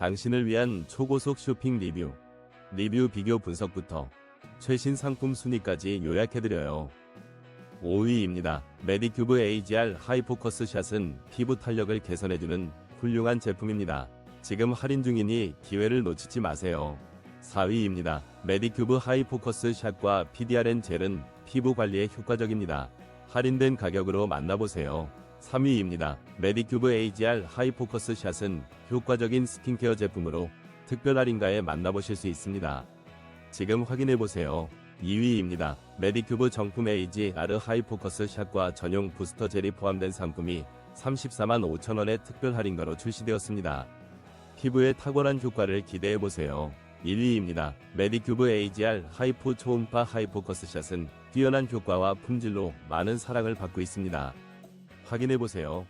당신을 위한 초고속 쇼핑 리뷰, 리뷰 비교 분석부터 최신 상품 순위까지 요약해드려요. 5위입니다. 메디큐브 AGR 하이포커스 샷은 피부 탄력을 개선해주는 훌륭한 제품입니다. 지금 할인 중이니 기회를 놓치지 마세요. 4위입니다. 메디큐브 하이포커스 샷과 PDRN 젤은 피부 관리에 효과적입니다. 할인된 가격으로 만나보세요. 3위입니다. 메디큐브 AGR 하이포커스 샷은 효과적인 스킨케어 제품으로 특별 할인가에 만나보실 수 있습니다. 지금 확인해보세요. 2위입니다. 메디큐브 정품 AG 아르 하이포커스 샷과 전용 부스터 젤이 포함된 상품이 34만 5천원의 특별 할인가로 출시되었습니다. 피부에 탁월한 효과를 기대해보세요. 1위입니다. 메디큐브 AGR 하이포 초음파 하이포커스 샷은 뛰어난 효과와 품질로 많은 사랑을 받고 있습니다. 확인해 보세요.